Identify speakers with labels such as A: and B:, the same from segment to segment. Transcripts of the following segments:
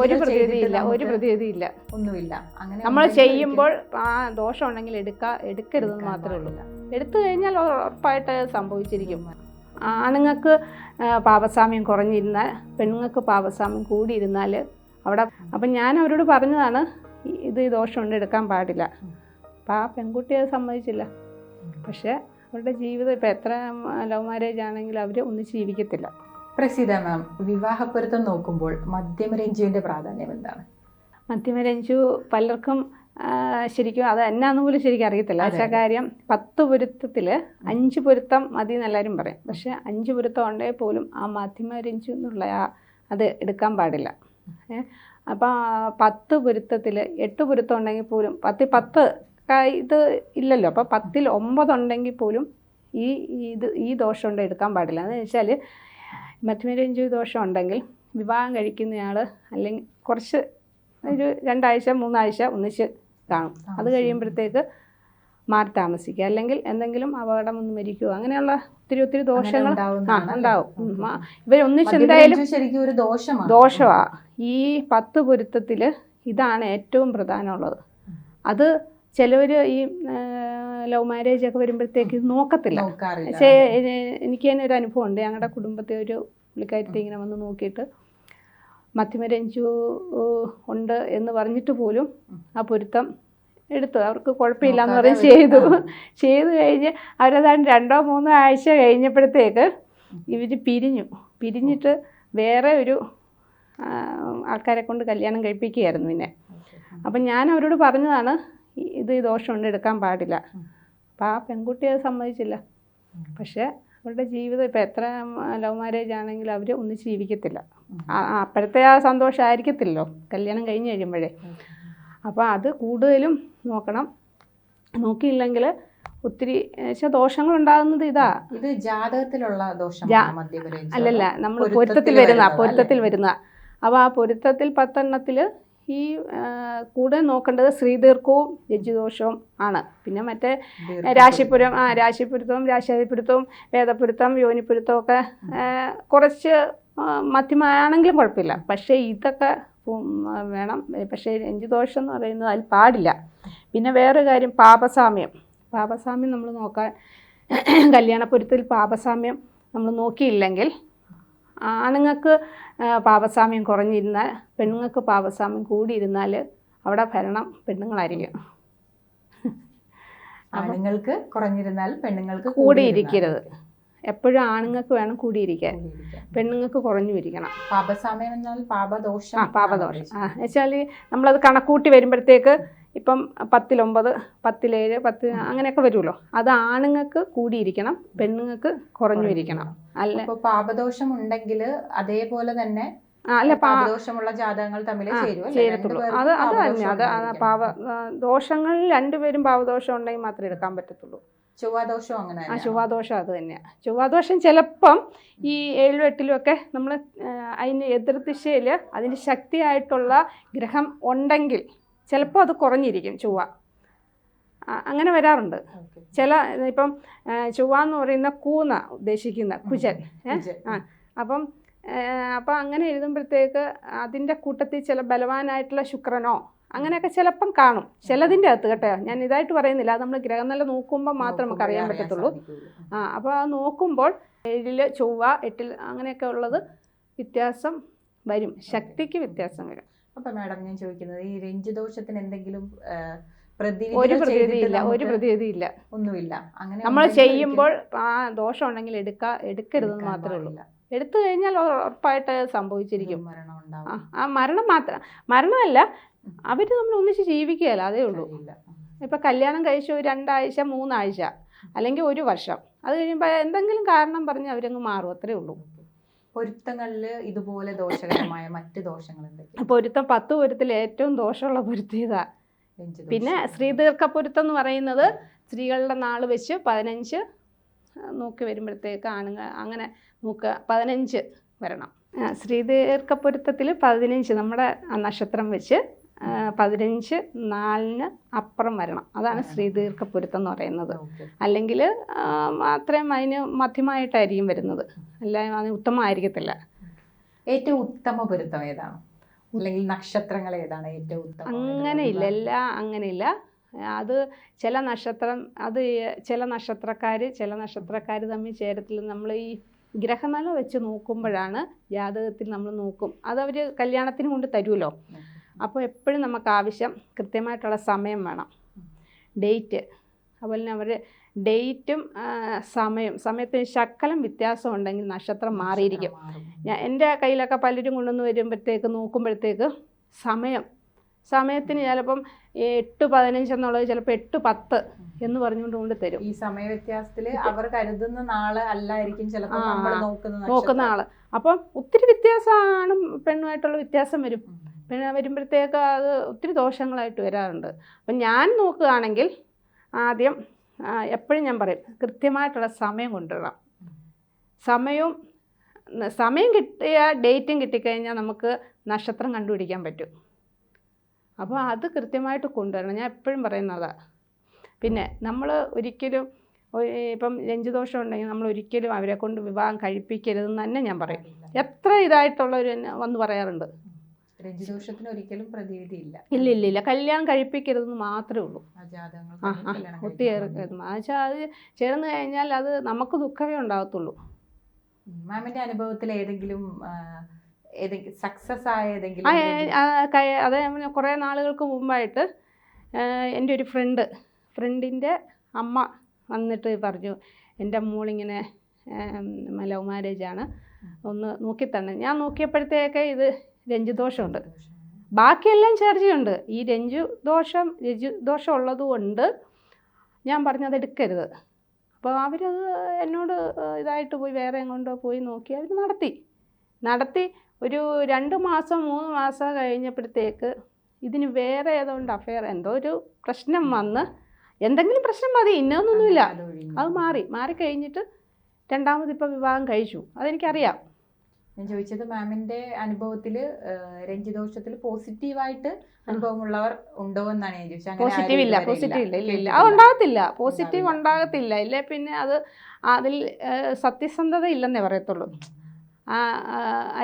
A: ഒരു പ്രതിവിധിയില്ല ഒരു പ്രതിവിധിയില്ല.
B: ഒന്നുമില്ല. അങ്ങനെ
A: നമ്മൾ ചെയ്യുമ്പോൾ ആ ദോഷം ഉണ്ടെങ്കിൽ എടുക്കാ എടുക്കരുതെന്ന് മാത്രമേ ഉള്ളൂ. എടുത്തു കഴിഞ്ഞാൽ ഉറപ്പായിട്ട് സംഭവിച്ചിരിക്കും. ആണുങ്ങൾക്ക് പാപസാമ്യം കുറഞ്ഞിരുന്നാൽ പെണ്ണുങ്ങൾക്ക് പാപസാമ്യം കൂടിയിരുന്നാൽ അവിടെ അപ്പം ഞാൻ അവരോട് പറഞ്ഞതാണ് ഇത് ദോഷമുണ്ട് എടുക്കാൻ പാടില്ല. അപ്പം ആ പെൺകുട്ടി അത് സമ്മതിച്ചില്ല. പക്ഷേ അവരുടെ ജീവിതം ഇപ്പം എത്ര ലവ് മാരേജ് ആണെങ്കിലും അവർ ഒന്നിച്ച് ജീവിക്കത്തില്ല.
B: പ്രസീത മാം വിവാഹപ്പൊരുത്തം നോക്കുമ്പോൾ മധ്യമരഞ്ജുവിന്റെ പ്രാധാന്യം എന്താണ്?
A: മധ്യമരഞ്ജു പലർക്കും ശരിക്കും അത് എന്നാന്ന് പോലും ശരിക്കും അറിയത്തില്ല. പക്ഷേ. കാര്യം പത്ത് പൊരുത്തത്തിൽ അഞ്ച് പൊരുത്തം മതി എന്ന് എല്ലാവരും പറയും. പക്ഷേ അഞ്ച് പൊരുത്തം ഉണ്ടെങ്കിൽ പോലും ആ മധ്യമരഞ്ജു എന്നുള്ള ആ അത് എടുക്കാൻ പാടില്ല. അപ്പോൾ പത്ത് പൊരുത്തത്തിൽ എട്ട് പൊരുത്തം ഉണ്ടെങ്കിൽ പോലും പത്തിൽ പത്ത് ഇത് ഇല്ലല്ലോ. അപ്പോൾ പത്തിൽ ഒമ്പതുണ്ടെങ്കിൽ പോലും ഈ ഇത് ഈ ദോഷം ഉണ്ട് എടുക്കാൻ പാടില്ല. എന്ന് വെച്ചാൽ മധ്യമരഞ്ജു ദോഷം ഉണ്ടെങ്കിൽ വിവാഹം കഴിക്കുന്നയാൾ അല്ലെങ്കിൽ കുറച്ച് ഒരു രണ്ടാഴ്ച മൂന്നാഴ്ച ഒന്നിച്ച് കാണും. അത്. കഴിയുമ്പോഴത്തേക്ക് മാറി താമസിക്കുക. അല്ലെങ്കിൽ എന്തെങ്കിലും അപകടം ഒന്ന് മരിക്കുക അങ്ങനെയുള്ള ഒത്തിരി ഒത്തിരി ദോഷങ്ങൾ ഉണ്ടാവും? ഇവരൊന്നിച്ച് എന്തായാലും
B: ശരിക്കും ഒരു ദോഷമാണ്?
A: ദോഷമാ ഈ പത്ത് പൊരുത്തത്തിൽ ഇതാണ് ഏറ്റവും പ്രധാനമുള്ളത്. അത് ചിലവർ ഈ ലവ് മാരേജ് ഒക്കെ വരുമ്പോഴത്തേക്ക് ഇത് നോക്കത്തില്ല. പക്ഷേ എനിക്ക് തന്നെ ഒരു അനുഭവം ഉണ്ട് ഞങ്ങളുടെ കുടുംബത്തെ ഒരു പുള്ളിക്കാരിത്തെ ഇങ്ങനെ വന്ന് നോക്കിയിട്ട് മധ്യമരഞ്ചു ഉണ്ട് എന്ന് പറഞ്ഞിട്ട് പോലും ആ പൊരുത്തം എടുത്തു. അവർക്ക് കുഴപ്പമില്ല എന്ന് പറഞ്ഞ് ചെയ്തു. ചെയ്തു കഴിഞ്ഞ് അവരതാണ് രണ്ടോ മൂന്നോ ആഴ്ച കഴിഞ്ഞപ്പോഴത്തേക്ക് ഇവർ പിരിഞ്ഞു. പിരിഞ്ഞിട്ട് വേറെ ഒരു ആൾക്കാരെ കൊണ്ട് കല്യാണം കഴിപ്പിക്കുകയായിരുന്നു പിന്നെ. അപ്പം ഞാൻ അവരോട് പറഞ്ഞതാണ് ഇത് ദോഷം ദോഷമുണ്ട് എടുക്കാൻ പാടില്ല. അപ്പം ആ പെൺകുട്ടി അത് സമ്മതിച്ചില്ല. പക്ഷേ അവരുടെ ജീവിതം ഇപ്പം എത്ര ലവ് മാരേജ് ആണെങ്കിലും അവർ ഒന്ന് ജീവിക്കത്തില്ല. അപ്പോഴത്തെ ആ സന്തോഷമായിരിക്കത്തില്ലല്ലോ കല്യാണം കഴിഞ്ഞ് കഴിയുമ്പോഴേ. അപ്പോൾ അത് കൂടുതലും നോക്കണം. നോക്കിയില്ലെങ്കിൽ ഒത്തിരി ദോഷങ്ങൾ ഉണ്ടാകുന്നത് ഇതാ.
B: ഇത് ജാതകത്തിലുള്ള ദോഷം
A: അല്ലല്ല നമ്മൾ
B: പൊരുത്തത്തിൽ
A: വരുന്ന പൊരുത്തത്തിൽ വരുന്ന. അപ്പോൾ ആ പൊരുത്തത്തിൽ പത്തെണ്ണത്തിൽ ഈ കൂടെ നോക്കേണ്ടത് ശ്രീദീർഘവും രജ്ജുദോഷവും ആണ്. പിന്നെ മറ്റേ രാശിപുരം ആ രാശിപുരുത്തവും രാശിപുരുത്തവും വേദപുരുത്തം യോനിപ്പുരുത്തവും ഒക്കെ കുറച്ച് മധ്യമാണെങ്കിലും കുഴപ്പമില്ല. പക്ഷേ ഇതൊക്കെ വേണം. പക്ഷേ രഞ്ജുദോഷം എന്ന് പറയുന്നത് അതിൽ പാടില്ല. പിന്നെ വേറൊരു കാര്യം പാപസാമ്യം. പാപസാമ്യം നമ്മൾ നോക്കാൻ കല്യാണപുരത്തിൽ പാപസാമ്യം നമ്മൾ നോക്കിയില്ലെങ്കിൽ ആണുങ്ങൾക്ക് പാപസാമ്യം കുറഞ്ഞിരുന്നാൽ പെണ്ണുങ്ങൾക്ക് പാപസാമ്യം കൂടിയിരുന്നാൽ അവിടെ ഭരണം പെണ്ണുങ്ങളായിരിക്കും.
B: ആണുങ്ങൾക്ക് കുറഞ്ഞിരുന്നാൽ പെണ്ണുങ്ങൾക്ക്
A: കൂടിയിരിക്കരുത്. എപ്പോഴും ആണുങ്ങൾക്ക് വേണം കൂടിയിരിക്കാൻ. പെണ്ണുങ്ങൾക്ക് കുറഞ്ഞു ഇരിക്കണം.
B: പാപസാമ്യം എന്നാൽ പാപദോഷം
A: ആ പാപദോഷം. ആ എന്നുവെച്ചാൽ നമ്മളത് കണക്കൂട്ടി വരുമ്പോഴത്തേക്ക് ഇപ്പം പത്തിലൊമ്പത് പത്തിലേഴ് പത്ത് അങ്ങനെയൊക്കെ വരുമല്ലോ. അത് ആണുങ്ങൾക്ക് കൂടിയിരിക്കണം പെണ്ണുങ്ങൾക്ക് കുറഞ്ഞു ഇരിക്കണം അല്ല
B: പാപദോഷം ഉണ്ടെങ്കിൽ അതേപോലെ തന്നെ
A: അല്ല
B: പാപദോഷമുള്ള ജാതകങ്ങൾ തമ്മിൽ
A: ചേരത്തുള്ളൂ. അത് അത് തന്നെ. അത്. പാവ ദോഷങ്ങളിൽ രണ്ടുപേരും പാവദോഷം ഉണ്ടെങ്കിൽ മാത്രമേ എടുക്കാൻ പറ്റത്തുള്ളൂ.
B: ചൊവ്വാദോഷം അങ്ങനെ
A: ആ? ചൊവ്വാദോഷം അത് തന്നെയാണ് ചൊവ്വാദോഷം ചിലപ്പം ഈ ഏഴിലും എട്ടിലും ഒക്കെ നമ്മൾ അതിന് എതിർദിശയിൽ അതിന്റെ ശക്തിയായിട്ടുള്ള ഗ്രഹം ഉണ്ടെങ്കിൽ ചിലപ്പോൾ അത് കുറഞ്ഞിരിക്കും ചൊവ്വ. അങ്ങനെ വരാറുണ്ട്. ചില ഇപ്പം ചുവ ചൊവ്വ എന്ന് പറയുന്ന കൂന്ന ഉദ്ദേശിക്കുന്ന കുജൻ ആ അപ്പം അപ്പം അങ്ങനെ എഴുതുമ്പോഴത്തേക്ക് അതിന്റെ കൂട്ടത്തിൽ ചില ബലവാനായിട്ടുള്ള ശുക്രനോ അങ്ങനെയൊക്കെ ചിലപ്പം കാണും. ചിലതിന്റെ അകത്ത് കേട്ടോ ഞാൻ ഇതായിട്ട് പറയുന്നില്ല. അത് നമ്മൾ ഗ്രഹനില നോക്കുമ്പോൾ മാത്രം നമുക്ക് അറിയാൻ പറ്റത്തുള്ളൂ. ആ അപ്പോൾ അത് നോക്കുമ്പോൾ ഏഴിൽ ചൊവ്വ എട്ടിൽ അങ്ങനെയൊക്കെ ഉള്ളത് വ്യത്യാസം വരും. ശക്തിക്ക് വ്യത്യാസം വരും.
B: അപ്പൊ മാഡം ഞാൻ ചോദിക്കുന്നത് ഈ രഞ്ജുദോഷത്തിന് എന്തെങ്കിലും ആ,
A: ഒരു പ്രതിവിധിയില്ല ഒരു പ്രതിവിധിയില്ല.
B: ഒന്നുമില്ല. അങ്ങനെ
A: നമ്മൾ ചെയ്യുമ്പോൾ ആ ദോഷം ഉണ്ടെങ്കിൽ എടുക്ക എടുക്കരുതെന്ന് മാത്രമേ ഉള്ളൂ. എടുത്തു കഴിഞ്ഞാൽ ഉറപ്പായിട്ട് സംഭവിച്ചിരിക്കും.
B: മരണം
A: ആ
B: ഉണ്ടാവും.
A: ആ മരണം മാത്രം മരണമല്ല അവർ നമ്മൾ ഒന്നിച്ച് ജീവിക്കുകയല്ല അതേ ഉള്ളൂ.
B: ഇപ്പൊ
A: ഇപ്പം കല്യാണം കഴിച്ച ഒരു രണ്ടാഴ്ച മൂന്നാഴ്ച അല്ലെങ്കിൽ ഒരു വർഷം. അത് കഴിയുമ്പോൾ എന്തെങ്കിലും കാരണം പറഞ്ഞ് അവരങ്ങ് മാറും അത്രേ ഉള്ളൂ.
B: പൊരുത്തങ്ങളിൽ ഇതുപോലെ ദോഷകരമായ മറ്റ് ദോഷങ്ങൾ എന്തൊക്കെയാണ്
A: പൊരുത്തം പത്ത് പൊരുത്തിൽ ഏറ്റവും ദോഷമുള്ള പൊരുത്തം ഇതാ.
B: രഞ്ജുദോഷം.
A: പിന്നെ ശ്രീദീർഘ പൊരുത്തം എന്ന് പറയുന്നത് സ്ത്രീകളുടെ നാൾ വെച്ച് പതിനഞ്ച് നോക്കി വരുമ്പോഴത്തേക്ക് ആണുങ്ങൾ അങ്ങനെ നോക്കുക പതിനഞ്ച് വരണം. ആ, ശ്രീദീർഘ പൊരുത്തത്തിൽ പതിനഞ്ച് നമ്മുടെ നക്ഷത്രം വെച്ച് പതിനഞ്ച് നാലിന് അപ്പുറം വരണം. അതാണ് ശ്രീദീർഘപുരുത്തം എന്ന് പറയുന്നത്. അല്ലെങ്കിൽ അത്രയും അതിന് മധ്യമായിട്ടായിരിക്കും വരുന്നത്. അല്ല അതിന് ഉത്തമമായിരിക്കത്തില്ല.
B: ഏറ്റവും ഉത്തമ പൊരുത്തം ഏതാണ്? അല്ലെങ്കിൽ നക്ഷത്രങ്ങൾ ഏതാണ് ഏറ്റവും ഉത്തമം?
A: അങ്ങനെയില്ല എല്ലാം അങ്ങനെയില്ല അത് ചില നക്ഷത്രം അത് ചില നക്ഷത്രക്കാർ ചില നക്ഷത്രക്കാർ തമ്മിൽ ചേരത്തിൽ നമ്മൾ ഈ ഗ്രഹനില വെച്ച് നോക്കുമ്പോഴാണ് ജാതകത്തിൽ നമ്മൾ നോക്കും. അത് അവർ കല്യാണത്തിന് കൊണ്ട് തരുമല്ലോ. അപ്പോൾ എപ്പോഴും നമുക്ക് ആവശ്യം കൃത്യമായിട്ടുള്ള സമയം വേണം. ഡേറ്റ്. അതുപോലെ തന്നെ അവർ ഡേറ്റും സമയം. സമയത്തിന് ശക്കലം വ്യത്യാസം ഉണ്ടെങ്കിൽ നക്ഷത്രം മാറിയിരിക്കും. ഞാൻ എന്റെ കയ്യിലൊക്കെ പലരും കൊണ്ടുവന്ന് വരുമ്പോഴത്തേക്ക് നോക്കുമ്പോഴത്തേക്ക് സമയം. സമയത്തിന് ചിലപ്പം എട്ട് പതിനഞ്ച് എന്നുള്ളത് ചിലപ്പോൾ എട്ട് പത്ത് എന്ന് പറഞ്ഞുകൊണ്ട് കൊണ്ട് തരും.
B: ഈ സമയ വ്യത്യാസത്തിൽ അവർ കരുതുന്ന നാൾ അല്ലായിരിക്കും ചിലപ്പോൾ നോക്കുന്ന.
A: ആൾ അപ്പം ഒത്തിരി വ്യത്യാസമാണ് പെണ്ണുമായിട്ടുള്ള വ്യത്യാസം വരും. പിന്നെ വരുമ്പോഴത്തേക്ക് അത് ഒത്തിരി ദോഷങ്ങളായിട്ട് വരാറുണ്ട്. അപ്പം ഞാൻ നോക്കുകയാണെങ്കിൽ ആദ്യം എപ്പോഴും ഞാൻ പറയും കൃത്യമായിട്ടുള്ള സമയം കൊണ്ടുവരണം. സമയവും സമയം കിട്ടിയ ഡേറ്റും കിട്ടിക്കഴിഞ്ഞാൽ നമുക്ക് നക്ഷത്രം കണ്ടുപിടിക്കാൻ പറ്റും. അപ്പോൾ അത് കൃത്യമായിട്ട് കൊണ്ടുവരണം. ഞാൻ എപ്പോഴും പറയുന്നതാണ് പിന്നെ നമ്മൾ ഒരിക്കലും ഇപ്പം രഞ്ജുദോഷം ഉണ്ടെങ്കിൽ നമ്മൾ ഒരിക്കലും അവരെ കൊണ്ട് വിവാഹം കഴിപ്പിക്കരുതെന്ന് തന്നെ ഞാൻ പറയും. എത്ര ഇതായിട്ടുള്ളവർ തന്നെ വന്ന് പറയാറുണ്ട്.
B: രഞ്ജിദോഷത്തിന് ഒരിക്കലും പ്രതിവിധി ഇല്ല
A: ഇല്ല ഇല്ല കല്യാണം കഴിപ്പിക്കരുതെന്ന് മാത്രമേ ഉള്ളൂ ഒത്തിയേറെ എന്നുവെച്ചാൽ അത് ചേർന്ന് കഴിഞ്ഞാൽ അത് നമുക്ക് ദുഃഖമേ ഉണ്ടാകത്തുള്ളൂ.
B: മാമിന്റെ അനുഭവത്തിൽ ഏതെങ്കിലും സക്സസ് ആയ ഏതെങ്കിലും
A: അതെ കുറേ നാളുകൾക്ക് മുമ്പായിട്ട് എന്റെ ഒരു ഫ്രണ്ട് ഫ്രണ്ടിന്റെ അമ്മ വന്നിട്ട് പറഞ്ഞു എന്റെ മോളിങ്ങനെ ലവ് മാരേജാണ് ഒന്ന് നോക്കിത്തന്നെ. ഞാൻ നോക്കിയപ്പോഴത്തേക്ക് ഇത് രഞ്ജുദോഷമുണ്ട്. ബാക്കിയെല്ലാം ചർച്ചയുണ്ട്. ഈ രഞ്ജു ദോഷം രജു ദോഷം ഉള്ളതുകൊണ്ട് ഞാൻ പറഞ്ഞത് എടുക്കരുത്. അപ്പോൾ അവരത് എന്നോട് ഇതായിട്ട് പോയി വേറെ എങ്ങോട്ടോ പോയി നോക്കി അവർ നടത്തി. നടത്തി ഒരു രണ്ട് മാസം മൂന്ന് മാസം കഴിഞ്ഞപ്പോഴത്തേക്ക് ഇതിന് വേറെ ഏതോണ്ട് അഫെയർ എന്തോ ഒരു പ്രശ്നം വന്ന് എന്തെങ്കിലും പ്രശ്നം മതി ഇന്നൊന്നുമില്ല
B: അത് മാറി
A: അത് മാറി. മാറിക്കഴിഞ്ഞിട്ട് രണ്ടാമത് ഇപ്പോൾ വിവാഹം കഴിച്ചു. അതെനിക്കറിയാം.
B: ഞാൻ ചോദിച്ചത് മാമിന്റെ അനുഭവത്തിൽ രഞ്ജിതോഷത്തിൽ രഞ്ജിദോഷത്തിൽ പോസിറ്റീവായിട്ട് അനുഭവമുള്ളവർ ഉണ്ടോ എന്നാണ് ഞാൻ ചോദിച്ചത്?
A: പോസിറ്റീവ് ഇല്ല. പോസിറ്റീവ് ഇല്ല ഇല്ല. ഇല്ല. അത് ഉണ്ടാകത്തില്ല. പോസിറ്റീവ്. ഉണ്ടാകത്തില്ല. ഇല്ലേ പിന്നെ അത് അതിൽ സത്യസന്ധത ഇല്ലെന്നേ പറയത്തുള്ളൂ. ആ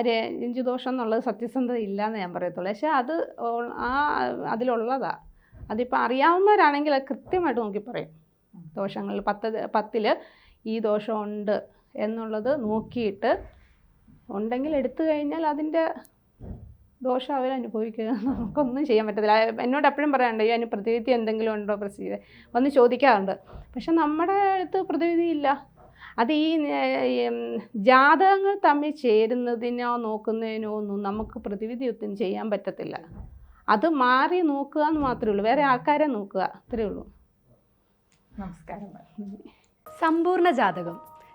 A: രഞ്ജുദോഷം എന്നുള്ളത് സത്യസന്ധത ഇല്ലയെന്ന് ഞാൻ പറയത്തുള്ളൂ. പക്ഷേ അത് ആ അതിലുള്ളതാ. അതിപ്പോൾ അറിയാവുന്നവരാണെങ്കിൽ അത് കൃത്യമായിട്ട് നോക്കി പറയും. ദോഷങ്ങളിൽ പത്ത് പത്തിൽ ഈ ദോഷമുണ്ട് എന്നുള്ളത് നോക്കിയിട്ട് ഉണ്ടെങ്കിൽ എടുത്തു കഴിഞ്ഞാൽ അതിന്റെ ദോഷം അവരനുഭവിക്കുക നമുക്കൊന്നും ചെയ്യാൻ പറ്റത്തില്ല. എന്നോട് എപ്പോഴും പറയാറുണ്ട് ഈ അതിന് പ്രതിവിധി എന്തെങ്കിലും ഉണ്ടോ പ്രസീത? വന്ന് ചോദിക്കാറുണ്ട്. പക്ഷെ നമ്മുടെ അടുത്ത് പ്രതിവിധി ഇല്ല. അത് ഈ ജാതകങ്ങൾ തമ്മിൽ ചേരുന്നതിനോ നോക്കുന്നതിനോ ഒന്നും നമുക്ക് പ്രതിവിധി ഒത്തും ചെയ്യാൻ പറ്റത്തില്ല. അത് മാറി നോക്കുക എന്ന് മാത്രമേ ഉള്ളൂ. വേറെ ആൾക്കാരെ നോക്കുക. അത്രേ ഉള്ളൂ.
B: നമസ്കാരം.
C: സമ്പൂർണ ജാതകം.